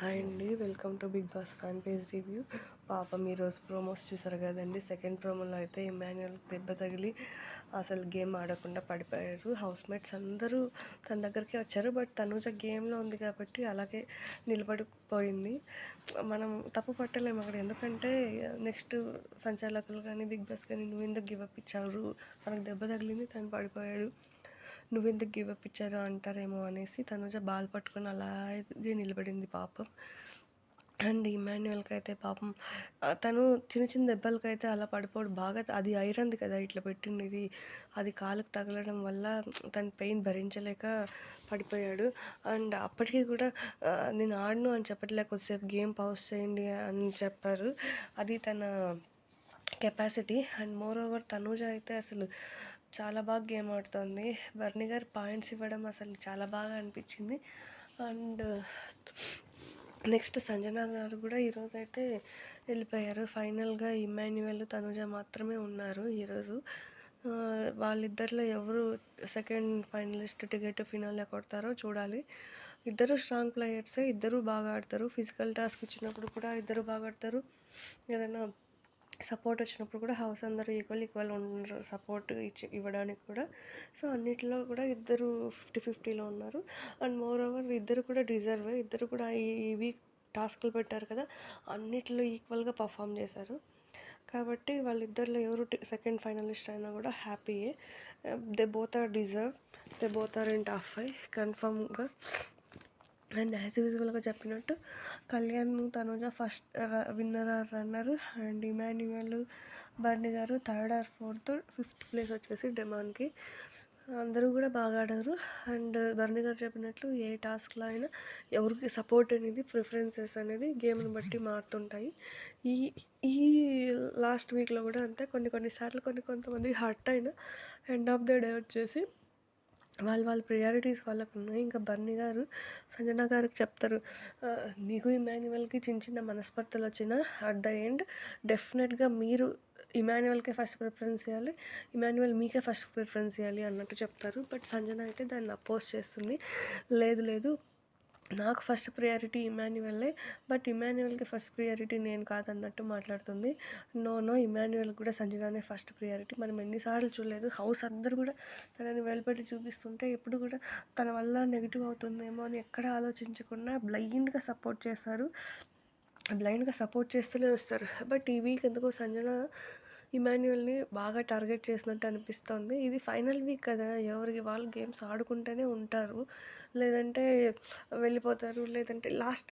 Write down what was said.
Hi అండి. Welcome to Bigg Boss fan page review. పాప ఈరోజు ప్రోమోస్ చూసారు కదండి. సెకండ్ ప్రోమోలో అయితే ఇమాన్యుయల్ దెబ్బ తగిలి అసలు గేమ్ ఆడకుండా పడిపోయారు. హౌస్ మేట్స్ అందరూ తన దగ్గరికి వచ్చారు. బట్ తనుజ గేమ్లో ఉంది కాబట్టి అలాగే నిలబడిపోయింది. మనం తప్పు పట్టలేము అక్కడ. ఎందుకంటే నెక్స్ట్ సంచాలకులు కానీ బిగ్ బాస్ కానీ నువ్వు ఎందుకు గివప్ ఇచ్చారు? తనకు దెబ్బ తగిలింది తను పడిపోయాడు. నువ్వెందుకు గివ్ అప్ ఇచ్చారు అంటారేమో అనేసి తనుజ బాల్ పట్టుకొని అలాగే నిలబడింది పాపం. అండ్ ఇమాన్యువల్కి అయితే పాపం తను చిన్న చిన్న దెబ్బలకైతే అలా పడిపోవడం బాగా అది ఐరన్ది కదా ఇట్లా పెట్టింది. అది కాలుకు తగలడం వల్ల తన పెయిన్ భరించలేక పడిపోయాడు. అండ్ అప్పటికి కూడా నేను ఆడను అని చెప్పట్లే కొద్దిసేపు గేమ్ పౌజ్ చేయండి అని చెప్పారు. అది తన capacity. And moreover Tanuja అయితే అసలు చాలా బాగా గేమ్ ఆడుతుంది. బర్ని గారు పాయింట్స్ ఇవ్వడం అసలు చాలా బాగా అనిపించింది. అండ్ నెక్స్ట్ సంజన గారు కూడా ఈరోజు అయితే వెళ్ళిపోయారు. ఫైనల్గా ఇమాన్యువల్ తనుజ మాత్రమే ఉన్నారు ఈరోజు వాళ్ళిద్దరిలో ఎవరు సెకండ్ ఫైనలిస్ట్ టికెట్ ఫినాలే కొడతారో చూడాలి. ఇద్దరు స్ట్రాంగ్ ప్లేయర్సే ఇద్దరు బాగా ఆడతారు. ఫిజికల్ టాస్క్ ఇచ్చినప్పుడు కూడా ఇద్దరు బాగా ఆడతారు. ఏదైనా సపోర్ట్ వచ్చినప్పుడు కూడా హౌస్ అందరూ ఈక్వల్ ఈక్వల్ ఉండరు సపోర్ట్ ఇచ్చి ఇవ్వడానికి కూడా. సో అన్నిటిలో కూడా ఇద్దరు ఫిఫ్టీ ఫిఫ్టీలో ఉన్నారు. అండ్ మోర్ ఓవర్ ఇద్దరు కూడా డిజర్వ్. ఇద్దరు కూడా ఈ వీక్ టాస్క్లు పెట్టారు కదా అన్నిటిలో ఈక్వల్గా పర్ఫామ్ చేశారు. కాబట్టి వాళ్ళిద్దరిలో ఎవరు సెకండ్ ఫైనలిస్ట్ అయినా కూడా హ్యాపీయే. They both are deserve they both are in top five. కన్ఫర్మ్గా అండ్ యాజ్ యూజువల్గా చెప్పినట్టు Kalyan Tanuja first winner or runner and Emmanuel Bharani గారు third or fourth fifth place వచ్చేసి డెమాన్కి. అందరూ కూడా బాగా ఆడారు అండ్ బర్ని గారు చెప్పినట్లు ఏ టాస్క్లో అయినా ఎవరికి సపోర్ట్ అనేది ప్రిఫరెన్సెస్ అనేది గేమ్ని బట్టి మారుతుంటాయి. ఈ ఈ లాస్ట్ వీక్లో కూడా అంతే. కొన్ని కొన్నిసార్లు కొన్ని కొంతమంది హర్ట్ అయినా ఎండ్ ఆఫ్ ద డే వచ్చేసి వాళ్ళ వాళ్ళ ప్రియారిటీస్ వాళ్ళకు ఉన్నాయి. ఇంకా బర్ని గారు సంజన గారికి చెప్తారు. నీకు ఇమాన్యువల్కి చిన్న చిన్న మనస్పర్ధలు వచ్చినా అట్ ద ఎండ్ డెఫినెట్గా మీరు ఇమాన్యువల్కే ఫస్ట్ ప్రిఫరెన్స్ ఇవ్వాలి. ఇమాన్యువల్ మీకే ఫస్ట్ ప్రిఫరెన్స్ ఇవ్వాలి అన్నట్టు చెప్తారు. బట్ సంజన అయితే దాన్ని అపోజ్ చేస్తుంది. లేదు లేదు. నాకు ఫస్ట్ ప్రియారిటీ ఇమాన్యువల్లే బట్ ఇమాన్యువల్కి ఫస్ట్ ప్రియారిటీ నేను కాదన్నట్టు మాట్లాడుతుంది. నో నో ఇమాన్యువల్ కూడా సంజనానే ఫస్ట్ ప్రియారిటీ. మనం ఎన్నిసార్లు చూడలేదు. హౌస్ అందరూ కూడా తనని వెలుపెట్టి చూపిస్తుంటే ఎప్పుడు కూడా తన వల్ల నెగిటివ్ అవుతుందేమో అని ఎక్కడ ఆలోచించకుండా బ్లైండ్గా సపోర్ట్ చేస్తారు. బ్లైండ్గా సపోర్ట్ చేస్తూనే వస్తారు. బట్ ఈ వీక్ ఎందుకో సంజన ఇమాన్యువల్ని బాగా టార్గెట్ చేసినట్టు అనిపిస్తోంది. ఇది ఫైనల్ వీక్ కదా. ఎవరికి వాళ్ళు గేమ్స్ ఆడుకుంటూనే ఉంటారు. లేదంటే వెళ్ళిపోతారు. లేదంటే లాస్ట్